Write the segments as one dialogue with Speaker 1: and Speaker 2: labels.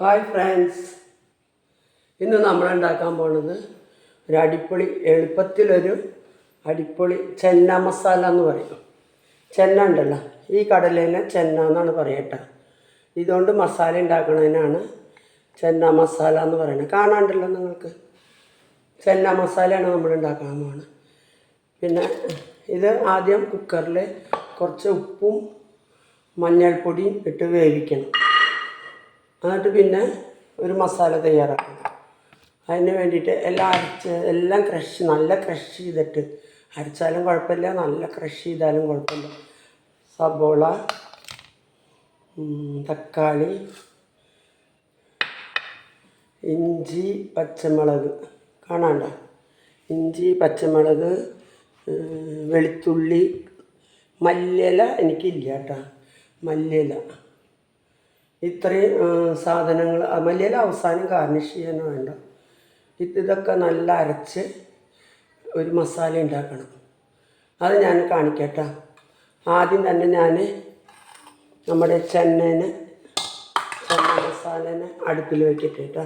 Speaker 1: Hi friends. ഇന്ന് നമ്മൾ ഉണ്ടാക്കാൻ പോണത് ഒരു അടിപൊളി എളുപ്പത്തിലൊരു അടിപൊളി ചെന്ന മസാല എന്ന് പറയും. ചെന്ന ഉണ്ടല്ലോ. ഈ കടലേനെ ചെന്ന എന്നാണ് പറയട്ടെ. ഇതുകൊണ്ട് മസാല ഉണ്ടാക്കുന്നതിനാണ് ചെന്ന മസാല എന്ന് പറയുന്നത്. കാണാണ്ടല്ലോ നിങ്ങൾക്ക്. ചെന്ന മസാലയാണ് നമ്മൾ ഉണ്ടാക്കാൻ പോകുന്നത് പിന്നെ ഇത് ആദ്യം കുക്കറിൽ കുറച്ച് ഉപ്പും മഞ്ഞൾപ്പൊടിയും ഇട്ട് വേവിക്കണം. എന്നിട്ട് പിന്നെ ഒരു മസാല തയ്യാറാക്കുക അതിന് വേണ്ടിയിട്ട് എല്ലാം അരച്ച് എല്ലാം ക്രഷ് നല്ല ക്രഷ് ചെയ്തിട്ട് അരച്ചാലും കുഴപ്പമില്ല നല്ല ക്രഷ് ചെയ്താലും കുഴപ്പമില്ല. സബോള തക്കാളി ഇഞ്ചി പച്ചമുളക്. കാണാണ്ട? ഇഞ്ചി പച്ചമുളക് വെളുത്തുള്ളി മല്ലിയില എനിക്കില്ല കേട്ടോ. മല്ലിയില. ഇത്രയും സാധനങ്ങൾ മല്ലിയില അവസാനം ഗാർണിഷ് ചെയ്യാൻ വേണ്ട. ഇത് ഇതൊക്കെ നല്ല അരച്ച് ഒരു മസാല ഉണ്ടാക്കണം. അത് ഞാൻ കാണിക്കട്ടെ. ആദ്യം തന്നെ ഞാൻ നമ്മുടെ ചെന്നൈനെ ചെന്ന മസാലനെ അടുപ്പിൽ വെക്കട്ടെ കേട്ടോ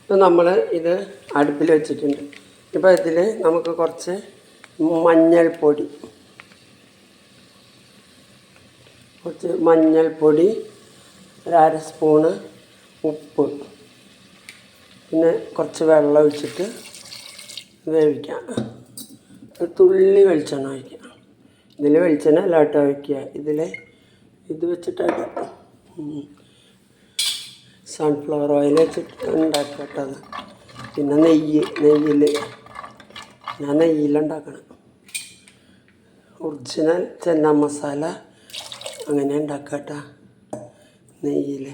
Speaker 1: ഇപ്പം നമ്മൾ ഇത് അടുപ്പിൽ വെച്ചിട്ടുണ്ട്. ഇപ്പോൾ ഇതിൽ നമുക്ക് കുറച്ച് മഞ്ഞൾപ്പൊടി കുറച്ച് മഞ്ഞൾപ്പൊടി ഒരര സ്പൂണ് ഉപ്പ്. പിന്നെ കുറച്ച് വെള്ളം ഒഴിച്ചിട്ട് വേവിക്കാം. തുള്ളി വെളിച്ചെണ്ണ ഒഴിക്കാം. ഇതിൽ വെളിച്ചെണ്ണ അല്ല കേട്ടോ ഒഴിക്കുക. ഇതിൽ ഇത് വെച്ചിട്ടാണ് സൺഫ്ലവർ ഓയിൽ വെച്ചിട്ട് ഉണ്ടാക്കുക കേട്ടോ അത്. പിന്നെ നെയ്യ് നെയ്യിൽ ഞാൻ നെയ്യിലുണ്ടാക്കണം ഒറിജിനൽ ചെന്ന മസാല അങ്ങനെ ഉണ്ടാക്കുക കേട്ടോ നെയ്യിൽ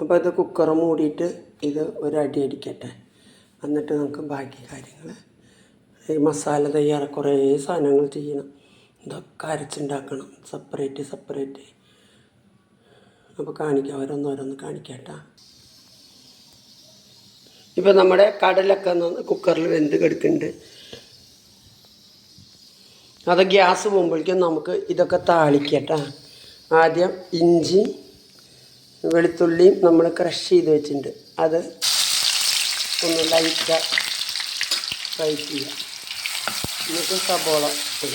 Speaker 1: അപ്പോൾ ഇത് കുക്കർ മൂടിയിട്ട് ഇത് ഒരടി അടിക്കട്ടെ. എന്നിട്ട് നമുക്ക് ബാക്കി കാര്യങ്ങൾ ഈ മസാല തയ്യാറ കുറേ സാധനങ്ങൾ ചെയ്യണം. ഇതൊക്കെ അരച്ചുണ്ടാക്കണം. സെപ്പറേറ്റ് സെപ്പറേറ്റ് അപ്പോൾ കാണിക്കാം ഓരോന്നോരോന്ന് കാണിക്കട്ടാ. ഇപ്പം നമ്മുടെ കടലൊക്കെ കുക്കറിൽ വെന്ത് കിടക്കുന്നുണ്ട് അത് ഗ്യാസ് പോകുമ്പോഴേക്കും നമുക്ക് ഇതൊക്കെ താളിക്കട്ടാ. ആദ്യം ഇഞ്ചി വെളുത്തുള്ളിയും നമ്മൾ ക്രഷ് ചെയ്ത് വെച്ചിട്ടുണ്ട്. അത് ഒന്ന് ലൈറ്റ് ഫ്രൈ ചെയ്യാം. എന്നിട്ട് സബോള ഇപ്പൊ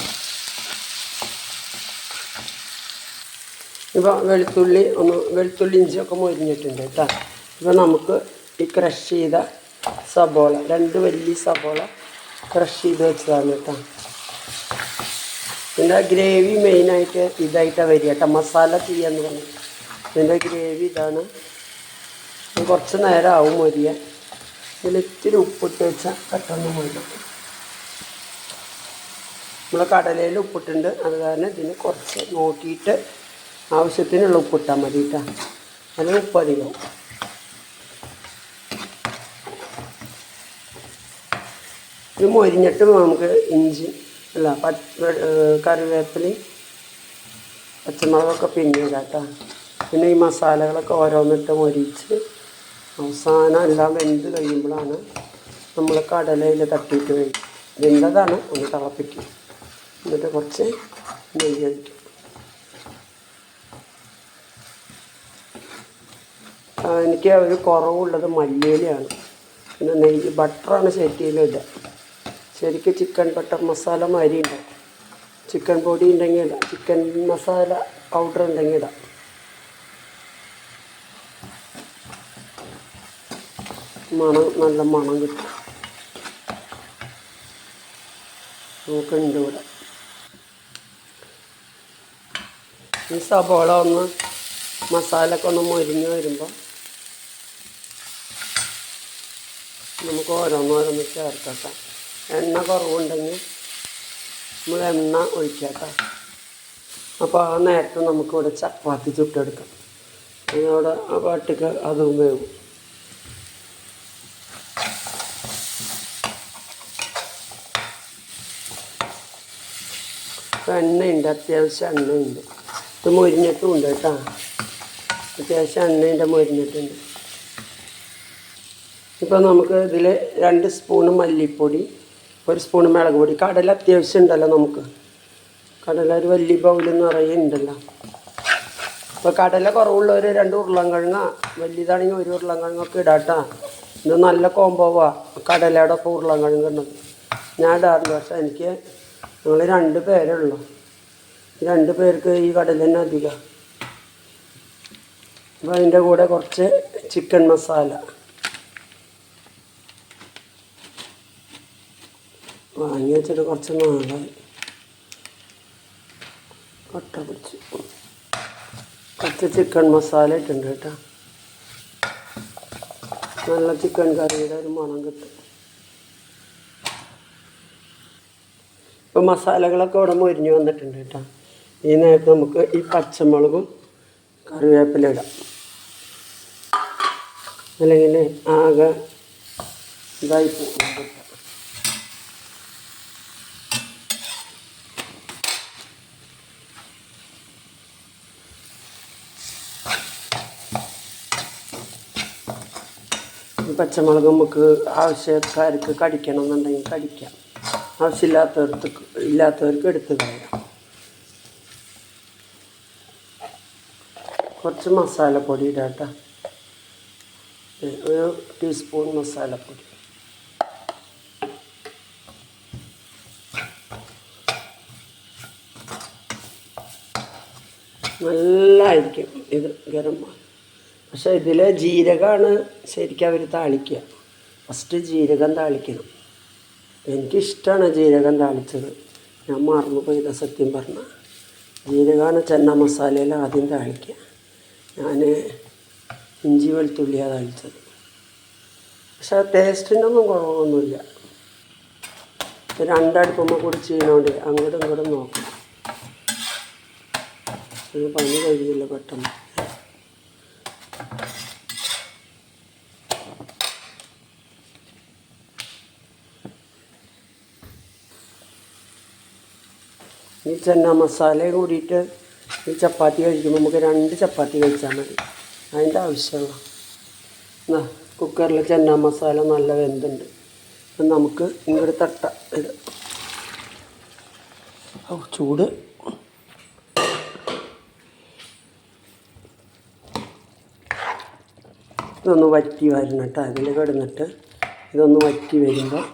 Speaker 1: ഇപ്പോൾ വെളുത്തുള്ളി ഒന്ന് വെളുത്തുള്ളി ഇഞ്ചിയൊക്കെ മൊരിഞ്ഞിട്ടുണ്ട് കേട്ടോ. ഇപ്പോൾ നമുക്ക് ഈ ക്രഷ് ചെയ്ത സബോള രണ്ട് വലിയ സബോള ക്രഷ് ചെയ്ത് വെച്ചതാണ് കേട്ടോ. ഇതിന്റെ ഗ്രേവി മെയിനായിട്ട് ഇതായിട്ടാണ് വരിക കേട്ടോ. മസാല ചെയ്യാന്ന് പറഞ്ഞു. ഇതിന്റെ ഗ്രേവി ഇതാണ്. കുറച്ച് നേരം ആവും വരിക ഇതിൽ ഇത്തിരി ഉപ്പിട്ട് വെച്ചാൽ പെട്ടെന്ന് മൊരിയും നമ്മൾ കടലയിൽ ഉപ്പിട്ടുണ്ട്. അത് കാരണം ഇതിന് കുറച്ച് നോക്കിയിട്ട് ആവശ്യത്തിനുള്ള ഉപ്പിട്ടാൽ മതി കേട്ടോ. അല്ലെങ്കിൽ ഉപ്പ് അധികം. ഇത് മൊരിഞ്ഞിട്ട് നമുക്ക് ഇഞ്ചി അല്ല കറിവേപ്പിലയും പച്ചമുളകൊക്കെ പിന്നെ ഇടാം കേട്ടോ പിന്നെ ഈ മസാലകളൊക്കെ ഓരോന്നിട്ട് മൊരിച്ച് അവസാനം എല്ലാം വെന്ത് കഴിയുമ്പോഴാണ് നമ്മൾ കടലയിൽ തട്ടിയിട്ട് കഴിക്കും വെന്തതാണ് ഒന്ന് തിളപ്പിക്കും എന്നിട്ട് കുറച്ച് നെയ്യ് എനിക്ക് ഒരു കുറവുള്ളത് മല്ലിയിലാണ് പിന്നെ നെയ്യ് ബട്ടറാണ് ശരിയിലിടുക ശരിക്കും ചിക്കൻ ബട്ടർ മസാല മാരി ഉണ്ടാവും ചിക്കൻ പൊടി ഉണ്ടെങ്കിൽ ഇടാം. ചിക്കൻ മസാല പൗഡർ ഉണ്ടെങ്കിൽ ഇടാം. മണം നല്ല മണം കിട്ടും. നമുക്കുണ്ട് ഇവിടെ. ഈ സബോള ഒന്ന് മസാല ഒക്കെ ഒന്ന് മൊരിഞ്ഞ് വരുമ്പോൾ നമുക്ക് ഓരോന്നോരോന്ന് ചേർക്കട്ടെ എണ്ണ കുറവുണ്ടെങ്കിൽ നമ്മൾ എണ്ണ ഒഴിക്കട്ടെ. അപ്പോൾ ആ നേരത്തെ നമുക്കിവിടെ ചപ്പാത്തി ചുട്ടെടുക്കാം. അതിനോട് ആ പാട്ടിക്ക് അതും വേവും. എണ്ണയുണ്ട് അത്യാവശ്യം എണ്ണയുണ്ട്. ഇത് മൊരിഞ്ഞിട്ടും ഉണ്ട് കേട്ടോ. അത്യാവശ്യം എണ്ണയുടെ മൊരിഞ്ഞിട്ടുണ്ട് ഇപ്പോൾ നമുക്ക് ഇതിൽ രണ്ട് സ്പൂണ് മല്ലിപ്പൊടി ഒരു സ്പൂൺ മുളക് പൊടി. കടല അത്യാവശ്യം ഉണ്ടല്ലോ നമുക്ക്. കടല ഒരു വലിയ ബൗലെന്ന് പറയുന്നുണ്ടല്ലോ അപ്പോൾ കടല കുറവുള്ളവർ രണ്ട് ഉരുളൻകിഴങ്ങ വലിയതാണെങ്കിൽ ഒരു ഉരുളൻകിഴങ്ങൊക്കെ ഇടാട്ടാ ഇത് നല്ല കോമ്പോവാ കടലയുടെ ഒപ്പം ഉരുളൻകിഴങ്ങ് ഇടുന്നത്. ഞാൻ ഇടാറുണ്ട്. പക്ഷെ എനിക്ക് ഞങ്ങൾ രണ്ട് പേരുള്ളു രണ്ട് പേർക്ക് ഈ കടല തന്നെ അധികം. അപ്പോൾ അതിന്റെ കൂടെ കുറച്ച് ചിക്കൻ മസാല വാങ്ങി വെച്ചിട്ട് കുറച്ച് നാളായി. കൊട്ട പിടിച്ച് കുറച്ച് ചിക്കൻ മസാല ഇട്ടുണ്ട് കേട്ടോ. നല്ല ചിക്കൻ കറിയുടെ ഒരു മണം കിട്ടും. ഇപ്പം മസാലകളൊക്കെ ഇവിടെ മൊരിഞ്ഞ് വന്നിട്ടുണ്ട് കേട്ടോ. ഈ നേരത്ത് നമുക്ക് ഈ പച്ചമുളകും കറിവേപ്പില ഇടാം. അല്ലെങ്കിൽ ആകെ ഇതായി പോകും. പച്ചമുളക് നമുക്ക് ആവശ്യക്കാർക്ക് കടിക്കണം എന്നുണ്ടെങ്കിൽ കടിക്കാം. ആവശ്യമില്ലാത്തവർക്ക് ഇല്ലാത്തവർക്ക് എടുത്ത് കളയാം. കുറച്ച് മസാലപ്പൊടി ഇടാം ഒരു ടീസ്പൂൺ മസാലപ്പൊടി. നല്ലതായിരിക്കും ഇത് ഗരം പക്ഷെ ഇതിൽ ജീരകമാണ് ശരിക്കും അവർ താളിക്കുക. ഫസ്റ്റ് ജീരകം താളിക്കണം. എനിക്കിഷ്ടമാണ് ജീരകം താളിച്ചത്. ഞാൻ മറന്നു പോയത് സത്യം പറഞ്ഞ. ജീരകമാണ് ചെന്ന മസാലയിൽ ആദ്യം താളിക്കുക. ഞാൻ ഇഞ്ചി വെളുത്തുള്ളിയാണ് താളിച്ചത്. പക്ഷെ ഒന്നും കുറവൊന്നുമില്ല. രണ്ടടുപ്പമ്മ കൂടി ചെയ്യുന്നതുകൊണ്ട് അങ്ങോട്ടും ഇങ്ങോട്ടും നോക്കണം. പണി കഴിയില്ല പെട്ടെന്ന്. ഈ ചെന്ന മസാലയും കൂടിയിട്ട് ഈ ചപ്പാത്തി കഴിക്കുമ്പോൾ നമുക്ക് രണ്ട് ചപ്പാത്തി കഴിച്ചാൽ മതി. അതിന്റെ ആവശ്യമുള്ള. കുക്കറിൽ ചെന്ന മസാല നല്ല വെന്തുണ്ട്. അപ്പം നമുക്ക് ഇങ്ങോട്ട് തട്ട ഇത് ചൂട്. ഇതൊന്ന് വറ്റി വരണം കേട്ടോ. അതിൽ കിടന്നിട്ട് ഇതൊന്ന് വറ്റി വരുമ്പോൾ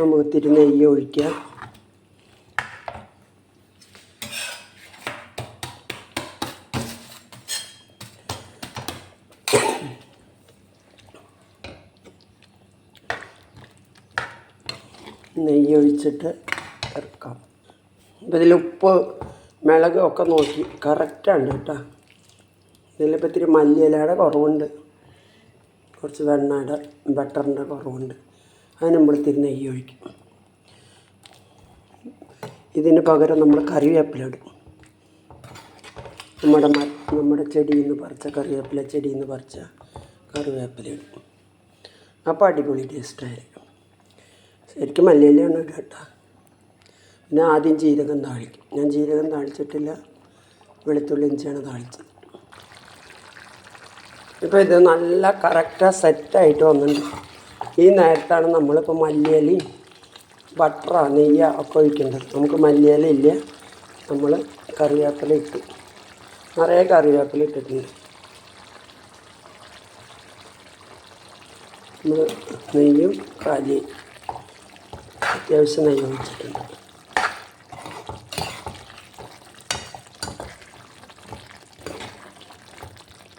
Speaker 1: നമുക്ക് ഇത്തിരി നെയ്യ് ഒഴിക്കുക നെയ്യ് ഒഴിച്ചിട്ട് ഇറക്കാം. അപ്പം ഇതിൽ ഉപ്പ് മുളക് ഒക്കെ നോക്കി. കറക്റ്റാണ് കേട്ടോ. ഇതിലിപ്പോൾ ഇത്തിരി മല്ലിയിലയുടെ കുറവുണ്ട്. കുറച്ച് വെണ്ണയുടെ ബട്ടറിന്റെ കുറവുണ്ട്. അതിന് നമ്മൾ ഇത്തിരി നെയ്യ് ഒഴിക്കും. ഇതിന് പകരം നമ്മൾ കറിവേപ്പില ഇടും. നമ്മുടെ നമ്മുടെ ചെടിയിൽ നിന്ന് പറിച്ച കറിവേപ്പില ചെടിയിൽ നിന്ന് പറിച്ച കറിവേപ്പില ഇടും. അപ്പോൾ അടിപൊളി ടേസ്റ്റായിരിക്കും ശരിക്കും മല്ലിയിലാണ് ഇടുക കേട്ടോ. പിന്നെ ആദ്യം ജീരകം താളിക്കും. ഞാൻ ജീരകം താളിച്ചിട്ടില്ല. വെളുത്തുള്ളി ഇഞ്ചിയാണ് താളിച്ചത്. ഇപ്പോൾ ഇത് നല്ല കറക്റ്റാ സെറ്റായിട്ട് വന്നിട്ടുണ്ട്. ഈ നേരത്താണ് നമ്മളിപ്പോൾ മല്ലിയിലയും ബട്ടറ നെയ്യ ഒക്കെ ഒഴിക്കേണ്ടത്. നമുക്ക് മല്ലിയല ഇല്ല. നമ്മൾ കറിവേപ്പില ഇട്ടു. നിറയെ കറിവേപ്പില ഇട്ടിട്ടുണ്ട്. നമ്മൾ നെയ്യും കാലിയും അത്യാവശ്യം നെയ്യ്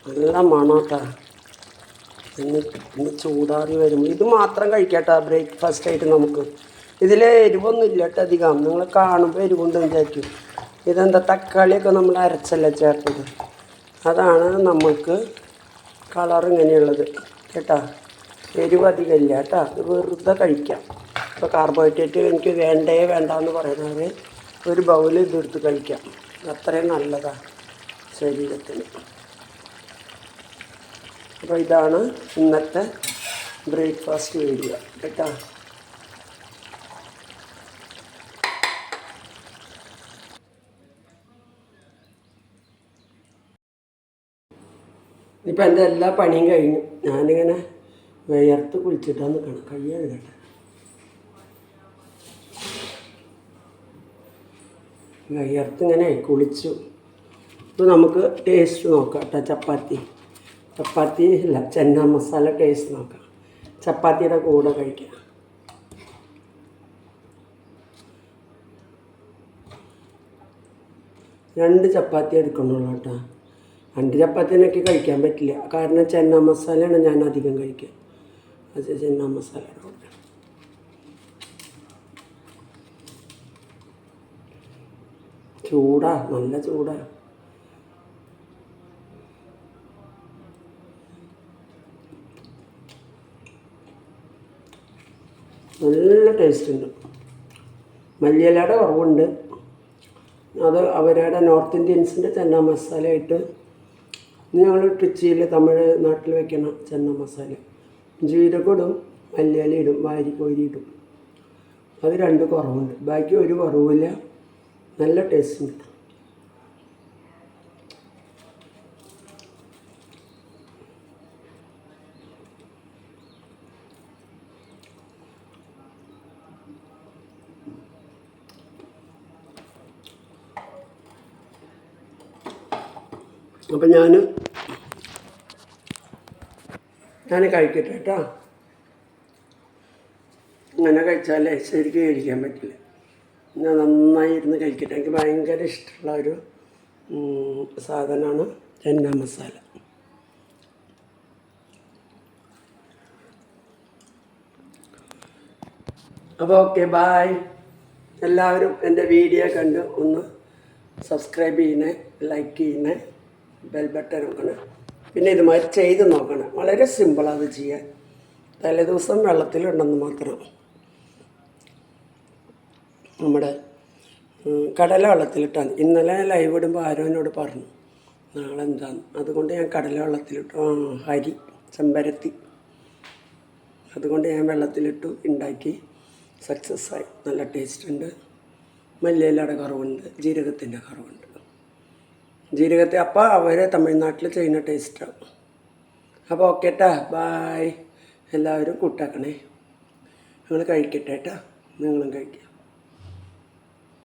Speaker 1: നല്ല മണോട്ടാ. ഇന്ന് ഇന്ന് ചൂടാറി വരും. ഇത് മാത്രം കഴിക്കട്ടെ ബ്രേക്ക്ഫാസ്റ്റ് ആയിട്ട് നമുക്ക്. ഇതിൽ എരിവൊന്നും ഇല്ല കേട്ടോ അധികം. നിങ്ങൾ കാണുമ്പോൾ എരിവുണ്ട് വിചാരിക്കും. ഇതെന്താ തക്കാളിയൊക്കെ നമ്മൾ അരച്ചല്ല ചേർത്തത്? അതാണ് നമുക്ക് കളർ ഇങ്ങനെയുള്ളത്. കേട്ടോ? എരിവ് അധികം ഇല്ല കേട്ടോ. അത് വെറുതെ കഴിക്കാം. ഇപ്പോൾ കാർബോഹൈഡ്രേറ്റ് എനിക്ക് വേണ്ടേ വേണ്ട എന്ന് പറയുന്നവർ ഒരു ബൗൽ ഇതെടുത്ത് കഴിക്കാം. അത്രയും നല്ലതാണ് ശരീരത്തിന്. അപ്പോൾ ഇതാണ് ഇന്നത്തെ ബ്രേക്ക്ഫാസ്റ്റ് വീഡിയോ കേട്ടോ? ഇപ്പം എന്റെ എല്ലാ പണിയും കഴിഞ്ഞു. ഞാനിങ്ങനെ വിയർത്ത് കുളിച്ചിട്ടാണ് നിൽക്കണം കൈ കഴുകട്ടെ. വിയർത്തിങ്ങനെ കുളിച്ചു. ഇപ്പോൾ നമുക്ക് ടേസ്റ്റ് നോക്കാം. കേട്ടോ ചപ്പാത്തി. ചപ്പാത്തി ഇല്ല ചെന്ന മസാല ടേസ്റ്റ് നോക്കാം. ചപ്പാത്തിയുടെ കൂടെ കഴിക്കാം. രണ്ട് ചപ്പാത്തി എടുക്കണുള്ളൂ കേട്ടോ രണ്ട് ചപ്പാത്തി എനിക്ക് കഴിക്കാൻ പറ്റില്ല. കാരണം ചെന്ന മസാലയാണ് ഞാൻ അധികം കഴിക്കുക. അത് ചെന്ന മസാലയുടെ കൂടെ. ചൂടാ നല്ല ചൂടാ. നല്ല ടേസ്റ്റ് ഉണ്ട്. മല്ലിയിലയുടെ കുറവുണ്ട്. അത് അവരുടെ നോർത്ത് ഇന്ത്യൻസിന്റെ ചെന്ന മസാല ആയിട്ട് ഞങ്ങൾ ട്രിച്ചിയിൽ തമിഴ്നാട്ടിൽ നാട്ടിൽ വെക്കണ ചെന്ന മസാല. ജീരകം ഇടും മല്ലിയില ഇടും വാരി കോരി ഇടും. അത് രണ്ട് കുറവുണ്ട്. ബാക്കി ഒരു കുറവുമില്ല. നല്ല ടേസ്റ്റ് ഉണ്ട് അപ്പം ഞാൻ ഞാൻ കഴിക്കട്ടെ കേട്ടോ ഇങ്ങനെ കഴിച്ചാലേ ശരിക്കും കഴിക്കാൻ പറ്റില്ല. ഞാൻ നന്നായി ഇരുന്ന് കഴിക്കട്ടെ. എനിക്ക് ഭയങ്കര ഇഷ്ടമുള്ള ഒരു സാധനമാണ് ചെന്ന മസാല. അപ്പോൾ ഓക്കെ ബായ് എല്ലാവരും എന്റെ വീഡിയോ കണ്ട് ഒന്ന് സബ്സ്ക്രൈബ് ചെയ്യണേ ലൈക്ക് ചെയ്യണേ ബെൽ ബട്ടൺ നോക്കണേ പിന്നെ ഇതുമാതിരി ചെയ്ത് നോക്കണം. വളരെ സിമ്പിളാണ് അത് ചെയ്യാൻ. തലേദിവസം വെള്ളത്തിലുണ്ടെന്ന് മാത്രം. നമ്മുടെ കടല വെള്ളത്തിലിട്ടാൽ മതി. ഇന്നലെ ലൈവ് ഇടുമ്പോൾ ആരോ എന്നോട് പറഞ്ഞു നാളെ എന്താന്ന്? അതുകൊണ്ട് ഞാൻ കടല വെള്ളത്തിലിട്ടു ഹരി ചെമ്പരത്തി. അതുകൊണ്ട് ഞാൻ വെള്ളത്തിലിട്ടു ഉണ്ടാക്കി സക്സസ്സായി നല്ല ടേസ്റ്റ് ഉണ്ട്. മല്ലിയിലയുടെ കുറവുണ്ട്. ജീരകത്തിന്റെ കുറവുണ്ട്. ജീരകത്തെ അപ്പോൾ അവർ തമിഴ്നാട്ടിൽ ചെയ്യുന്ന ടേസ്റ്റാണ് അപ്പോൾ ഓക്കെ ട്ടാ. ബായ് എല്ലാവരും കൂട്ടാക്കണേ. നിങ്ങൾ കഴിക്കട്ടെ കേട്ടോ നിങ്ങളും കഴിക്കുക